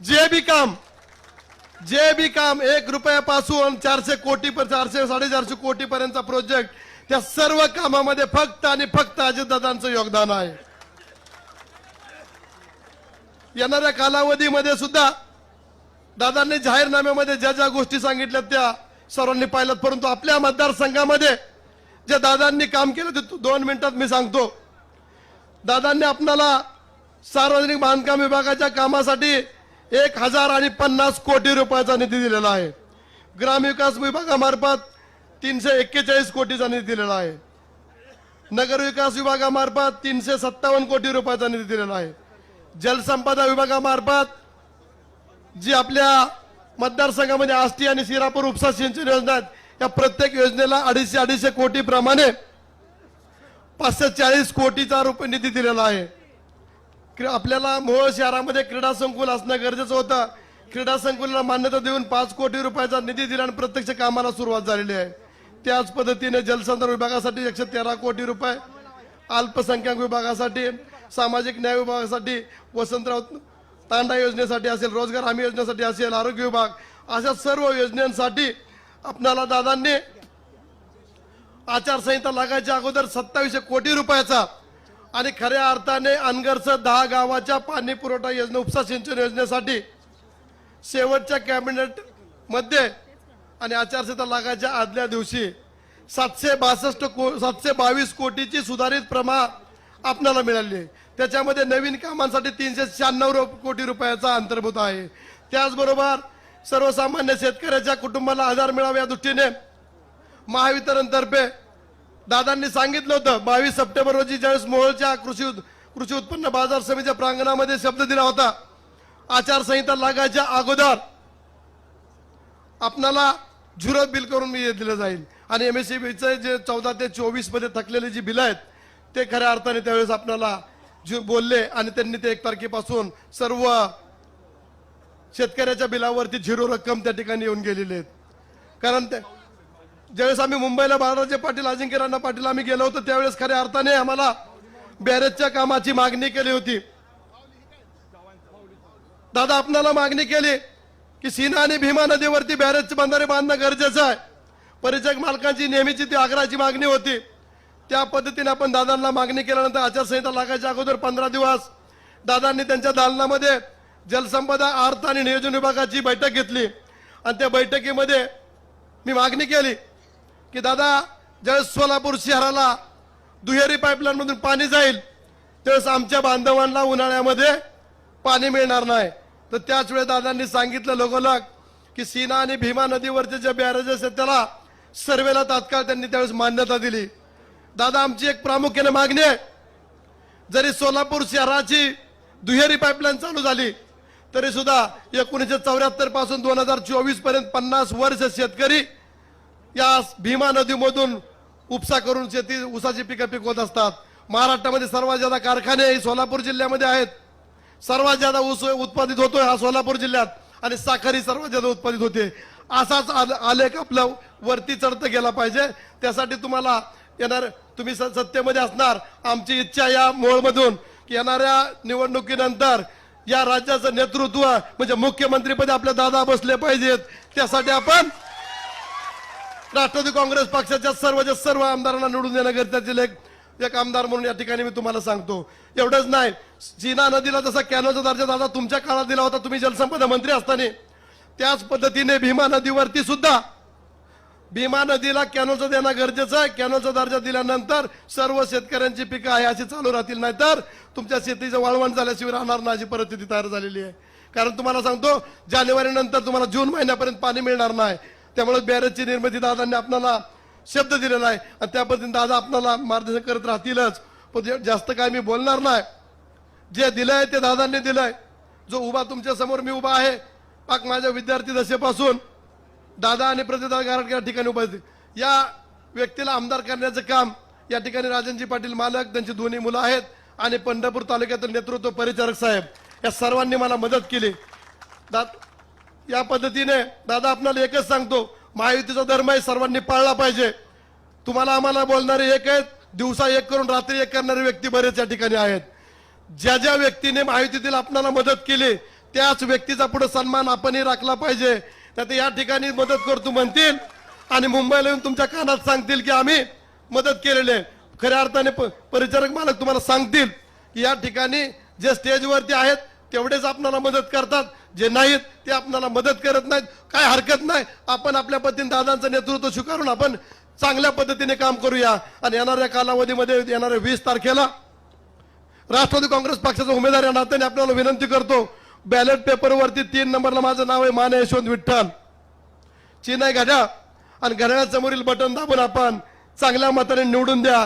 जे बी काम जे बी काम एक रुपयापासून चारशे कोटी पर चारशे साडेचारशे कोटी पर्यंतचा प्रोजेक्ट त्या सर्व कामामध्ये फक्त आणि फक्त अजितदादांचं योगदान आहे. येणाऱ्या कालावधीमध्ये सुद्धा दादांनी जाहीरनाम्यामध्ये ज्या ज्या गोष्टी सांगितल्या त्या सर्वांनी पाहिल्यात परंतु आपल्या मतदारसंघामध्ये जे दादांनी काम केलं ते दोन मिनिटात मी सांगतो. दादांनी आपणाला सार्वजनिक बांधकाम विभागाच्या कामासाठी एक हजार आणि पन्नास कोटी रुपयाचा निधी दिलेला आहे. ग्रामविकास विभागामार्फत तीनशे एक्केचाळीस कोटीचा निधी दिलेला आहे. नगर विकास विभागामार्फत तीनशे सत्तावन्न कोटी रुपयाचा निधी दिलेला आहे. जलसंपदा विभागामार्फत जी आपल्या मतदारसंघामध्ये आष्टी आणि सिरापूर उपसा सिंचन योजना आहेत या प्रत्येक योजनेला अडीचशे अडीचशे कोटी प्रमाणे पाचशे चाळीस कोटीचा रुपये निधी दिलेला आहे. आपल्याला मोहोळ शहरामध्ये क्रीडा संकुल असणं गरजेचं होतं. क्रीडा संकुलाला मान्यता देऊन पाच कोटी रुपयाचा निधी दिला आणि प्रत्यक्ष कामाला सुरुवात झालेली आहे. त्याच पद्धतीने जलसंधारण विभागासाठी एकशे तेरा कोटी रुपये अल्पसंख्याक विभागासाठी सामाजिक न्याय विभागासाठी वसंतराव तांडा योजनेसाठी असेल रोजगार हमी योजनेसाठी असेल आरोग्य विभाग अशा सर्व योजनांसाठी आपणाला दादांनी आचारसंहिता लागायच्या अगोदर सत्तावीसशे कोटी रुपयाचा आणि खऱ्या अर्थाने अनगरचं दहा गावाच्या पाणी पुरवठा योजना उपसा सिंचन योजनेसाठी शेवटच्या कॅबिनेटमध्ये आणि आचारसंहिता लागायच्या आदल्या दिवशी सातशे बासष्ट को सातशे बावीस कोटीची सुधारित प्रमाण आपणाला मिळाली. आहे त्याच्यामध्ये नवीन कामांसाठी तीनशे शहाण्णव रु- कोटी रुपयाचा अंतर्भूत आहे. त्याचबरोबर सर्वसामान्य शेतकऱ्याच्या कुटुंबाला आधार मिळावा या दृष्टीने महावितरणतर्फे दादांनी सांगितलं होतं बावीस सप्टेंबर रोजी ज्यावेळेस मोहोळच्या कृषी कृषी उत्पन्न बाजार समितीच्या प्रांगणामध्ये शब्द दिला होता आचारसंहिता लागायच्या अगोदर आपणाला झुरत बिल करून मी दिलं जाईल. आणि एम एस जे चौदा ते चोवीसमध्ये थकलेली जी बिलं आहेत ते खऱ्या अर्थाने त्यावेळेस आपल्याला बोलले आणि त्यांनी ते एक तारखेपासून सर्व शेतकऱ्याच्या बिलावरती झिरो रक्कम त्या ठिकाणी येऊन गेलेले आहेत. कारण ते ज्यावेळेस आम्ही मुंबईला बाळाराजे पाटील अजिंक्य राणा पाटील आम्ही गेलो होतो त्यावेळेस खऱ्या अर्थाने आम्हाला बॅरेजच्या कामाची मागणी केली होती. दादा आपणाला मागणी केली की सीना आणि भीमा नदीवरती बॅरेजचे बंधारे बांधणं गरजेचं आहे. परिचक मालकांची नेहमीची ती आग्रहाची मागणी होती. त्या पद्धतीने आपण दादांना मागणी केल्यानंतर आचारसंहिता लागायच्या अगोदर पंधरा दिवस दादांनी त्यांच्या दालनामध्ये जलसंपदा अर्थ आणि नियोजन विभागाची बैठक घेतली. आणि त्या बैठकीमध्ये मी मागणी केली की दादा ज्यावेळेस सोलापूर शहराला दुहेरी पाईपलाईन मधून पाणी जाईल त्यावेळेस आमच्या बांधवांना उन्हाळ्यामध्ये पाणी मिळणार नाही. तर त्याच वेळेस दादांनी सांगितलं लगोलग की सीना आणि भीमा नदीवरचे जे बॅरेजेस आहेत त्याला सर्वेला तात्काळ त्यांनी त्यावेळेस मान्यता दिली. दादा आमची एक प्रामुख्याने मागणी आहे. जरी सोलापूर शहराची दुहेरी पाईपलाईन चालू झाली तरी सुद्धा एकोणीसशे चौऱ्याहत्तरपासून दोन हजार चोवीसपर्यंत पन्नास वर्ष शेतकरी या भीमा नदीमधून उपसा करून शेती ऊसाची पिकं पिकवत असतात. महाराष्ट्रामध्ये सर्वात जादा कारखाने हे सोलापूर जिल्ह्यामध्ये आहेत. सर्वात जादा ऊस उत्पादित होतोय हा सोलापूर जिल्ह्यात आणि साखरही सर्वात जादा उत्पादित होते. असाच आल- आलेख आपला वरती चढत गेला पाहिजे. त्यासाठी तुम्हाला येणार तुम्ही स- सत्तेमध्ये असणार. आमची इच्छा या मोळमधून की येणाऱ्या निवडणुकीनंतर या राज्याचं नेतृत्व म्हणजे मुख्यमंत्रीपदी आपले दादा बसले पाहिजेत. त्यासाठी आपण राष्ट्रवादी काँग्रेस पक्षाच्या सर्वच्या सर्व आमदारांना निवडून देणं गरजेचे एक एक आमदार म्हणून या ठिकाणी मी तुम्हाला सांगतो. एवढंच नाही. सीना नदीला जसा कॅनोचा दर्जा दादा तुमच्या काळात दिला होता तुम्ही जलसंपदा मंत्री असताना. त्याच पद्धतीने भीमा नदीवरती सुद्धा भीमा नदीला कॅनोचं देणं गरजेचं आहे. कॅनोचा दर्जा दिल्यानंतर सर्व शेतकऱ्यांची पिकं आहे अशी चालू राहतील. नाहीतर तुमच्या शेतीचं वाळवण झाल्याशिवाय राहणार नाही अशी परिस्थिती तयार झालेली आहे. कारण तुम्हाला सांगतो जानेवारी नंतर तुम्हाला जून महिन्यापर्यंत पाणी मिळणार नाही. त्यामुळे बॅरेजची निर्मिती दादांनी आपल्याला शब्द दिलेला आहे. आणि त्या पद्धतीने दादा आपल्याला मार्गदर्शन करत राहतीलच. पण जे- जास्त काय मी बोलणार नाही. जे दिलंय ते दादांनी दिलंय. जो उभा तुमच्यासमोर मी उभा आहे पाक माझ्या विद्यार्थी दशेपासून दादा आणि प्रतिदा गारट या ठिकाणी उभा या व्यक्तीला आमदार करण्याचं काम या ठिकाणी राजनजी पाटील मालक त्यांची दोन्ही मुलं आहेत आणि पंढरपूर तालुक्यातील नेतृत्व परिचारक साहेब या सर्वांनी मला मदत केली. दात या पद्धतीने दादा आपल्याला एकच सांगतो महायुतीचा धर्म आहे सर्वांनी पाळला पाहिजे. तुम्हाला आम्हाला बोलणारे एक आहेत दिवसा एक करून रात्री एक करणारे व्यक्ती बरेच या ठिकाणी आहेत. ज्या ज्या व्यक्तीने महायुतीतील आपल्याला मदत केली त्याच व्यक्तीचा पुढे सन्मान आपणही राखला पाहिजे. नाही तर या ठिकाणी मदत करतो म्हणतील आणि मुंबईला येऊन तुमच्या कानात सांगतील की आम्ही मदत केलेली आहे. खऱ्या अर्थाने प- परिचारक मालक तुम्हाला सांगतील की या ठिकाणी जे स्टेजवरती आहेत तेवढेच आपणाला मदत करतात. जे नाहीत ते आपणाला मदत करत नाहीत. काय हरकत नाही. आपण आपल्या पद्धतीने दादांचं नेतृत्व स्वीकारून आपण चांगल्या पद्धतीने काम करूया. आणि येणाऱ्या कालावधीमध्ये येणाऱ्या वीस तारखेला राष्ट्रवादी काँग्रेस पक्षाचा उमेदवार या नात्याने आपल्याला विनंती करतो. बॅलेट पेपरवरती तीन नंबरला माझं नाव आहे माने यशवंत विठ्ठल. चिन्ह आहे आणि घड्याळ्यासमोरील बटन दाबून आपण चांगल्या मताने निवडून द्या.